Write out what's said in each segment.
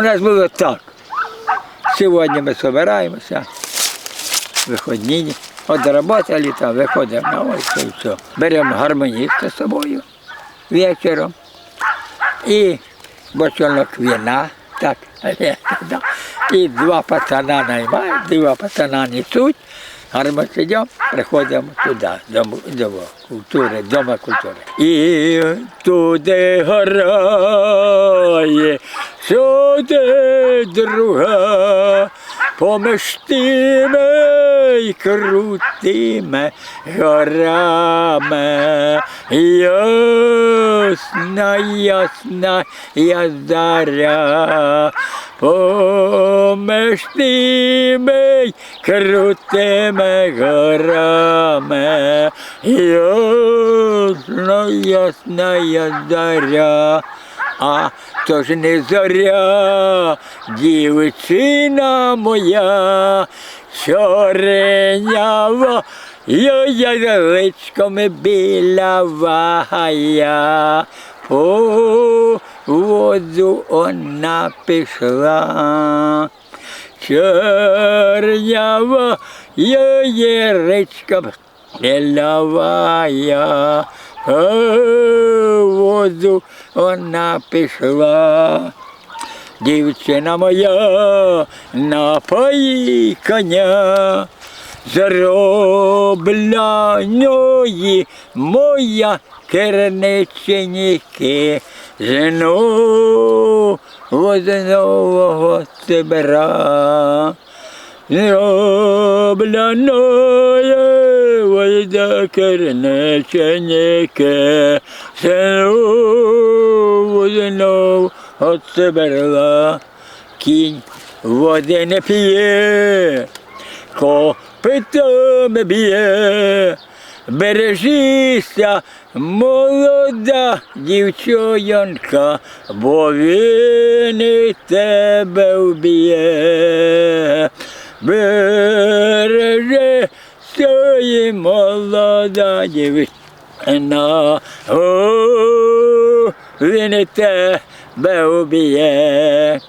У нас було так. Сьогодні ми збираємося, виходні, одработали там, виходимо на вулицю все. Беремо гармоніста з собою вечором і бочонок вина, так, і два пацана наймають, два пацана несуть, гарно сидимо, приходимо туди, до, культури, дома культури. І туди грає, сюди друга, поміж й крутими горами. Ясна, ясна, я заря, й крутими горами. Ясна, ясна, я заря. А то ж не зоря, дівчина моя, чоренява, я язичком білявая, по воду вона пішла. Чернява, я язичком білявая, по воду вона пішла. Дівчина моя напої коня, зробляної моя керниченьки, знову нового Сибира. Зробляної знову знову от Сибирла. Кінь води не п'є, копитами б'є. Бережися, молода дівчонка, бо він і тебе вб'є. Молода дівчина, о, він тебе вб'є.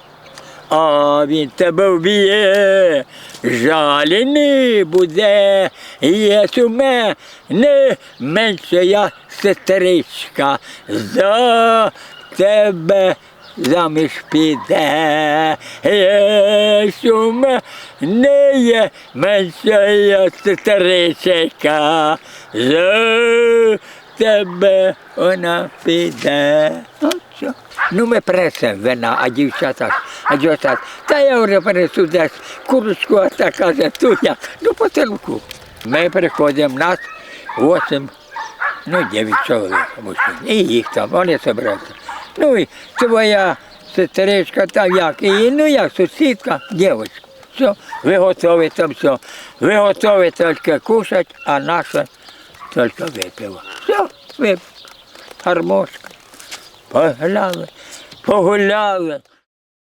А він тебе вб'є, жалі не буде, є у мене менша сестричка, за тебе заміж піде, є у мене є менша сестричка, за тебе вона піде. Ну, ми принесемо вина, а дівчата, а дівчата, та я вже принесу десь курочку, а та каже, ту як, ну по селку. Ми приходимо, нас восім, ну, дев'ять чоловік, мужчин, і їх там, вони збираються. Ну, і твоя сестричка там як, і ну як сусідка, дівчинка. Все, ви готові там все. Ви готові тільки кушати, а наша тільки випила. Все, випила. Гармошка. Погуляли, погуляли.